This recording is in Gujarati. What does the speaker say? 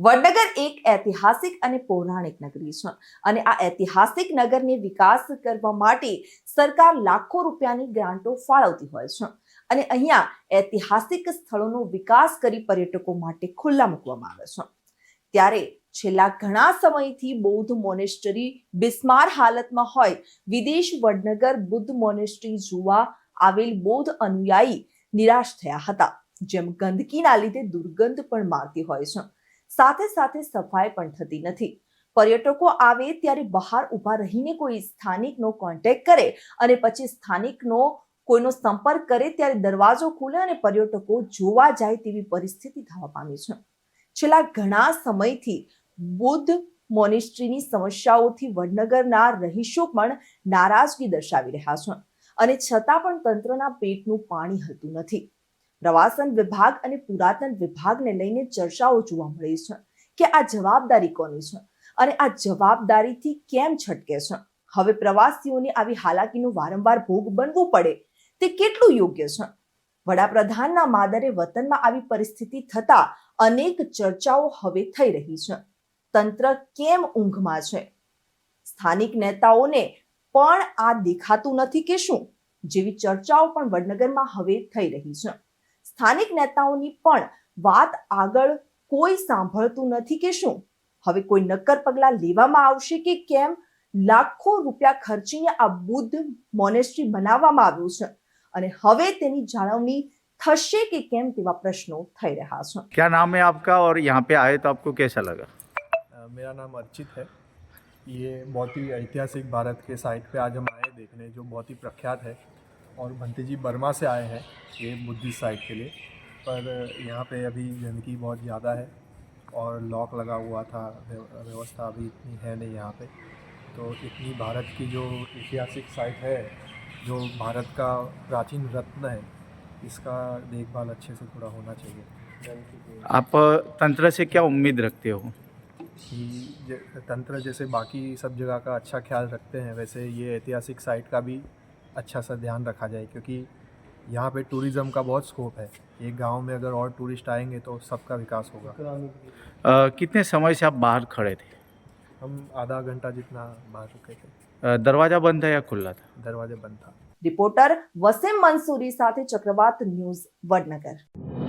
વડનગર એક ઐતિહાસિક અને પૌરાણિક નગરી છે. અને આ ઐતિહાસિક નગરને વિકાસ કરવા માટે સરકાર લાખો રૂપિયાની ગ્રાન્ટો ફાળવતી હોય છે. અને અહીંયા ઐતિહાસિક સ્થળોનો વિકાસ કરી પર્યટકો માટે ખુલ્લા મૂકવામાં આવે છે. ત્યારે છેલ્લા ઘણા સમયથી બૌદ્ધ મોનેસ્ટરી બિસ્માર હાલતમાં હોય, વિદેશ વડનગર બુદ્ધ મોનેસ્ટરી જોવા આવેલ બૌદ્ધ અનુયાયી નિરાશ થયા હતા. જેમ ગંદકીના લીધે દુર્ગંધ પણ મારતી હોય છે. સાથે સાથે સફાઈ પણ થતી નથી. પર્યટકો આવે ત્યારે બહાર ઊભા રહીને કોઈ સ્થાનિકનો કોન્ટેક્ટ કરે અને પછી સ્થાનિકનો કોઈનો સંપર્ક કરે ત્યારે દરવાજો ખુલે અને પર્યટકો જોવા જાય તેવી પરિસ્થિતિ થવા પામી છે. છેલ્લા ઘણા સમયથી બુદ્ધ મોનેસ્ટ્રીની સમસ્યાઓથી વડનગરના રહીશો પણ નારાજગી દર્શાવી રહ્યા છે અને છતાં પણ તંત્રના પેટનું પાણી હતું નથી. પ્રવાસન વિભાગ અને પુરાતન વિભાગને લઈને ચર્ચાઓ જોવા મળી છે કે આ જવાબદારી કોની છે અને આ જવાબદારીથી કેમ છટકે છે? હવે પ્રવાસીઓને આવી હાલાકીનો વારંવાર ભોગ બનવું પડે તે કેટલું યોગ્ય છે? વડાપ્રધાનના માદરે વતનમાં આવી પરિસ્થિતિ થતા અનેક ચર્ચાઓ હવે થઈ રહી છે. તંત્ર કેમ ઊંઘમાં છે? સ્થાનિક નેતાઓને પણ આ દેખાતું નથી કે શું? જેવી ચર્ચાઓ પણ વડનગરમાં હવે થઈ રહી છે. સ્થાનિક નેતાઓની પણ વાત આગળ કોઈ સાંભળતું નથી કે શું હવે કોઈ નક્કર પગલાં લેવામાં આવશે કે કેમ લાખો રૂપિયા ખર્ચીને આ બુદ્ધ મોનેસ્ટ્રી બનાવવામાં આવ્યું છે અને હવે તેની જાળવણી થશે કે કેમ તેવા પ્રશ્નો થઈ રહ્યા છે क्या नाम है आपका और यहाँ पे आए तो आपको कैसा लगा अ, मेरा नाम अर्चित है ये बहुत ही ऐतिहासिक भारत के साइट पे आज हम आए देखने जो बहुत ही प्रख्यात है और भंते जी बर्मा से आए हैं ये बुद्धिस्ट साइट के लिए। पर यहाँ पे अभी गंदगी बहुत ज़्यादा है और लॉक लगा हुआ था व्यवस्था अभी इतनी है नहीं यहाँ पे। तो इतनी भारत की जो ऐतिहासिक साइट है जो भारत का प्राचीन रत्न है इसका देखभाल अच्छे से थोड़ा होना चाहिए। आप तंत्र से क्या उम्मीद रखते हो? कि तंत्र जैसे बाकी सब जगह का अच्छा ख्याल रखते हैं वैसे ये ऐतिहासिक साइट का भी अच्छा सा ध्यान रखा जाए क्योंकि यहाँ पे टूरिज़्म का बहुत स्कोप है। एक गाँव में अगर और टूरिस्ट आएँगे तो सबका विकास होगा। आ, कितने समय से आप बाहर खड़े थे? हम आधा घंटा जितना बाहर रुके थे। दरवाज़ा बंद था या खुला था? दरवाज़ा बंद था। रिपोर्टर वसीम मंसूरी साथ चक्रवात न्यूज़ वडनगर।